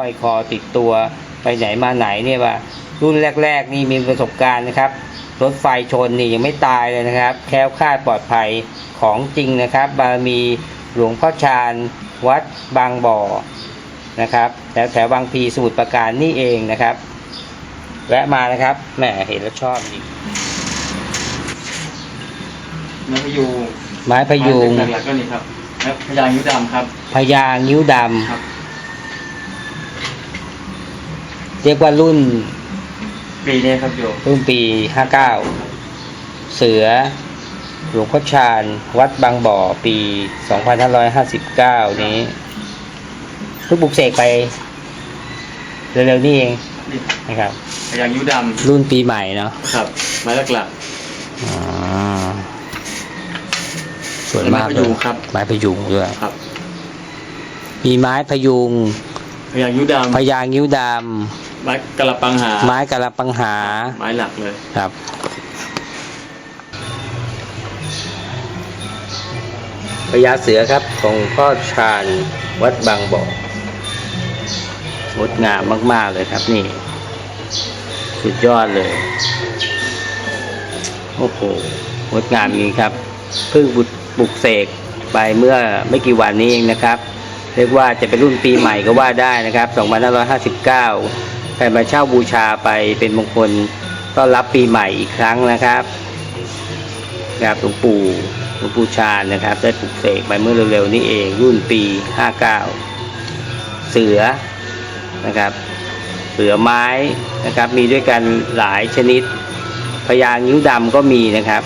อยคอติดตัวไปไหนมาไหนเนี่ยว่า รุ่นแรก ๆ นี่มีประสบการณ์นะครับ รถไฟชนนี่ยังไม่ตายเลยนะครับ แคล้วคลาดปลอดภัยของจริงนะครับ บารมีหลวงพ่อชาญวัดบางบ่อนะครับแถวแถวบางพลีสมุทรปราการนี่เองนะครับ แวะมานะครับแหมเห็นแล้วชอบจริงไม้พยูงไม้พยุงหลักๆก็นี่ครับไม้พยางยิ้วดำครับพญางิ้วดครับำ เรียกว่ารุ่นปีนี้ครับโยมรุ่นปี59เสือหลวงพ่อชาญ วัดบางบ่อปี 2559 นี้เพิ่งปลุกเสกไป เร็วๆ นี่เองนี่นะครับพยางยิ้วดรุ่นปีใหม่เนาะำครับไม้หลักอ่าสวยมากไม้พเลยุยงครับไม้พยุงด้วยๆครับ มีไม้พยุงพยางยิ้วดพญางิ้วดำ ไม้กระปังหาำไม้กะละปังหาไม้หลักเลย ครับ พญาเสือครับของพ่อชาญวัดบางบ่องดงามมากๆเลยครับนี่ สุดยอดเลย โอ้โหงดงามจริงครับเพิ่งบุปลุกเสกไปเมื่อไม่กี่วันนี้เองนะครับ เรียกว่าจะเป็นรุ่นปีใหม่ก็ว่าได้นะครับ 2559 ใครมาเช่าบูชาไปเป็นมงคลต้อนรับปีใหม่อีกครั้งนะครับครับหลวงปู่หลวงปู่ชาญนะครับ ได้ปลุกเสกไปเมื่อเร็วๆนี้เองรุ่นปี 59 เสือนะครับ เสือไม้นะครับ มีด้วยกันหลายชนิดพญางิ้วดำก็มีนะครับ